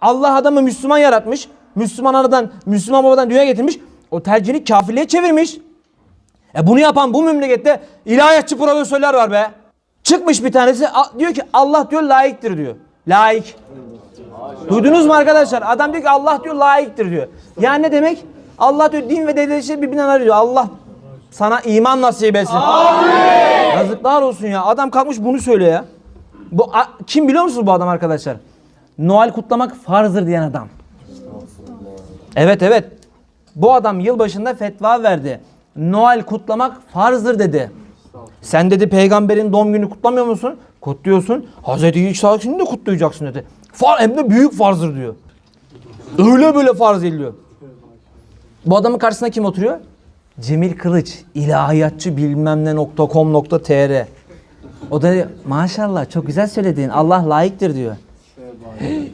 Allah adamı Müslüman yaratmış. Müslüman anadan, Müslüman babadan dünya getirmiş. O tercihini kafirliğe çevirmiş. E bunu yapan bu memlekette ilahiyatçı profesörler var be. Çıkmış bir tanesi diyor ki Allah diyor layıktır diyor. Layık. Duydunuz mu arkadaşlar? Adam diyor ki Allah diyor layıktır diyor. Yani ne demek? Allah diyor din ve devletçileri birbirinden arıyor. Allah sana iman nasip etsin. Yazıklar olsun ya. Adam kalkmış bunu söylüyor ya. Bu kim biliyor musunuz bu adam arkadaşlar? Noel kutlamak farzdır diyen adam. Evet evet. Bu adam yılbaşında fetva verdi. Noel kutlamak farzdır dedi. Sen dedi peygamberin doğum günü kutlamıyor musun? Kutluyorsun. Hazreti İsa için de kutlayacaksın dedi. Far, hem de büyük farzdır diyor. Öyle böyle farz ediliyor. Bu adamın karşısında kim oturuyor? Cemil Kılıç, ilahiyatçı bilmem ne nokta com nokta tr. O da maşallah çok güzel söyledin Allah layıktır diyor. Hey.